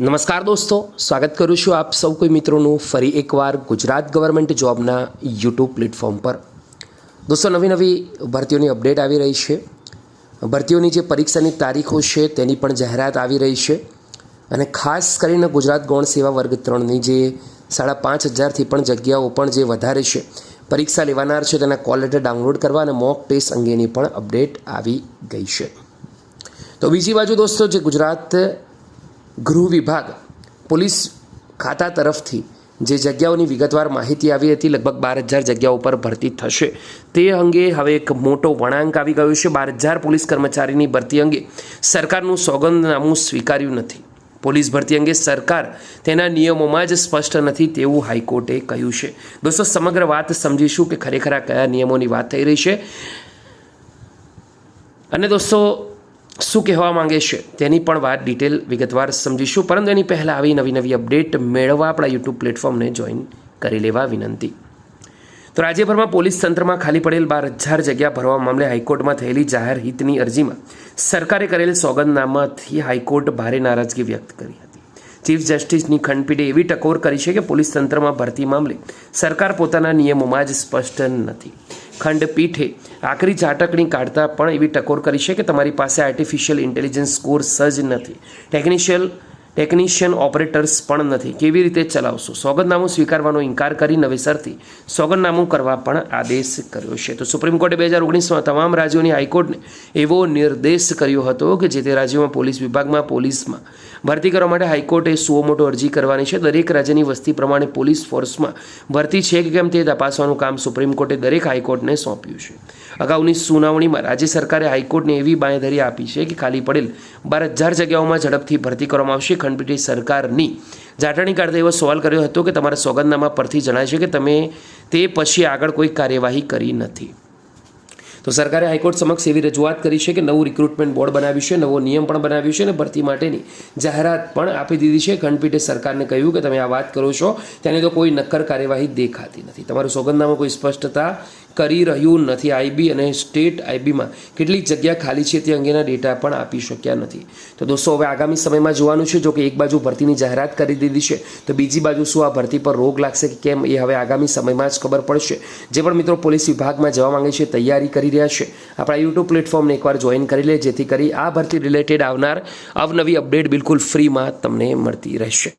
નમસ્કાર દોસ્તો, સ્વાગત કરું છું આપ સૌ કોઈ મિત્રોનું ફરી એકવાર ગુજરાત ગવર્મેન્ટ જોબના યુટ્યુબ પ્લેટફોર્મ પર. દોસ્તો, નવી નવી ભરતીઓની અપડેટ આવી રહી છે. ભરતીઓની જે પરીક્ષાની તારીખો છે તેની પણ જાહેરાત આવી રહી છે. અને ખાસ કરીને ગુજરાત ગૌણ સેવા વર્ગ ત્રણની જે સાડા પાંચ હજારથી પણ જગ્યાઓ પણ જે વધારે છે, પરીક્ષા લેવાનાર છે, તેના કોલ લેટર ડાઉનલોડ કરવા અને મોક ટેસ્ટ અંગેની પણ અપડેટ આવી ગઈ છે. તો બીજી બાજુ દોસ્તો, જે ગુજરાત ગૃહ વિભાગ પોલીસ ખાતા તરફથી જે જગ્યાઓની વિગતવાર માહિતી આવી હતી, લગભગ બાર હજાર જગ્યાઓ પર ભરતી થશે. તે અંગે હવે એક મોટો વળાંક આવી ગયો છે. બાર હજાર પોલીસ કર્મચારીની ભરતી અંગે સરકારનું સોગંદનામું સ્વીકાર્યું નથી. પોલીસ ભરતી અંગે સરકાર તેના નિયમોમાં જ સ્પષ્ટ નથી તેવું હાઈકોર્ટે કહ્યું છે. દોસ્તો, સમગ્ર વાત સમજીશું કે ખરેખર આ કયા નિયમોની વાત થઈ રહી છે. અને દોસ્તો શું કહેવા માંગે છે તેની પણ વાત ડિટેલ વિગતવાર સમજીશું. પરંતુ એની પહેલાં આવી નવી નવી અપડેટ મેળવવા આપણા યુટ્યુબ પ્લેટફોર્મને જોઈન કરી લેવા વિનંતી. તો રાજ્યભરમાં પોલીસ તંત્રમાં ખાલી પડેલ બાર હજાર જગ્યા ભરવા મામલે હાઈકોર્ટમાં થયેલી જાહેર હિતની અરજીમાં સરકારે કરેલ સોગંદનામાથી હાઈકોર્ટ ભારે નારાજગી વ્યક્ત કરી હતી. ચીફ જસ્ટિસની ખંડપીઠે એવી ટકોર કરી છે કે પોલીસ તંત્રમાં ભરતી મામલે સરકાર પોતાના નિયમોમાં જ સ્પષ્ટ નથી. ખંડપીઠે આખરી ઝાટકણી કાઢતા પણ એવી ટકોર કરી છે કે તમારી પાસે આર્ટિફિશિયલ ઇન્ટેલિજન્સ કોર્સ જ નથી. ટેકનિશિયલ ટેકનિશિયન ઓપરેટર્સ પણ નથી. કેવી રીતે ચલાવશો? સોગંદનામું સ્વીકારવાનો ઇનકાર કરી નવેસરથી સોગંદનામું કરવા પણ આદેશ કર્યો છે. તો સુપ્રીમ કોર્ટે બે હજાર ઓગણીસમાં તમામ રાજ્યોની હાઈકોર્ટને એવો નિર્દેશ કર્યો હતો કે જે તે રાજ્યોમાં પોલીસ વિભાગમાં પોલીસમાં ભરતી કરવા માટે હાઈકોર્ટે સુઓ મોટો અરજી કરવાની છે. દરેક રાજ્યની વસ્તી પ્રમાણે પોલીસ ફોર્સમાં ભરતી છે કે કેમ તે તપાસવાનું કામ સુપ્રીમ કોર્ટે દરેક હાઈકોર્ટને સોંપ્યું છે. અગાઉની સુનાવણીમાં રાજ્ય સરકારે હાઈકોર્ટને એવી બાંયધરી આપી છે કે ખાલી પડેલ બાર હજાર જગ્યાઓમાં ઝડપથી ભરતી કરવામાં આવશે. ખંડપીઠે સરકારની જાટણી કાઢતા એવો સવાલ કર્યો હતો કે તમારા સોગંદનામા પરથી જણાય છે કે તમે તે પછી આગળ કોઈ કાર્યવાહી કરી નથી. તો સરકારે હાઈકોર્ટ સમક્ષ એવી રજૂઆત કરી છે કે નવું રિક્રુટમેન્ટ બોર્ડ બનાવ્યું છે, નવો નિયમ પણ બનાવ્યું છે અને ભરતી માટેની જાહેરાત પણ આપી દીધી છે. ખંડપીઠે સરકારને કહ્યું કે તમે આ વાત કરો છો તેની તો કોઈ નક્કર કાર્યવાહી દેખાતી નથી. તમારું સોગંદનામું કોઈ સ્પષ્ટતા કરી રહ્યું નથી. આઈબી અને સ્ટેટ આઈબીમાં કેટલી જગ્યા ખાલી છે તે અંગેના ડેટા પણ આપી શક્યા નથી. તો દોસ્તો, હવે આગામી સમયમાં જોવાનું છે જો કે એક બાજુ ભરતીની જાહેરાત કરી દીધી છે, તો બીજી બાજુ શું આ ભરતી પર રોગ લાગશે કે કેમ એ હવે આગામી સમયમાં જ ખબર પડશે. જે પણ મિત્રો પોલીસ વિભાગમાં જવા માંગે છે, તૈયારી કરી રહ્યા છે, આપણા યુટ્યુબ પ્લેટફોર્મને એકવાર જોઈન કરી લે, જેથી કરી આ ભરતી રિલેટેડ આવનાર અવનવી અપડેટ બિલકુલ ફ્રીમાં તમને મળતી રહેશે.